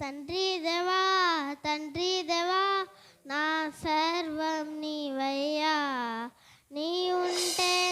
తండ్రి దేవా తండ్రి దేవా నా సర్వం నీవయ్యా. నీ ఉంటే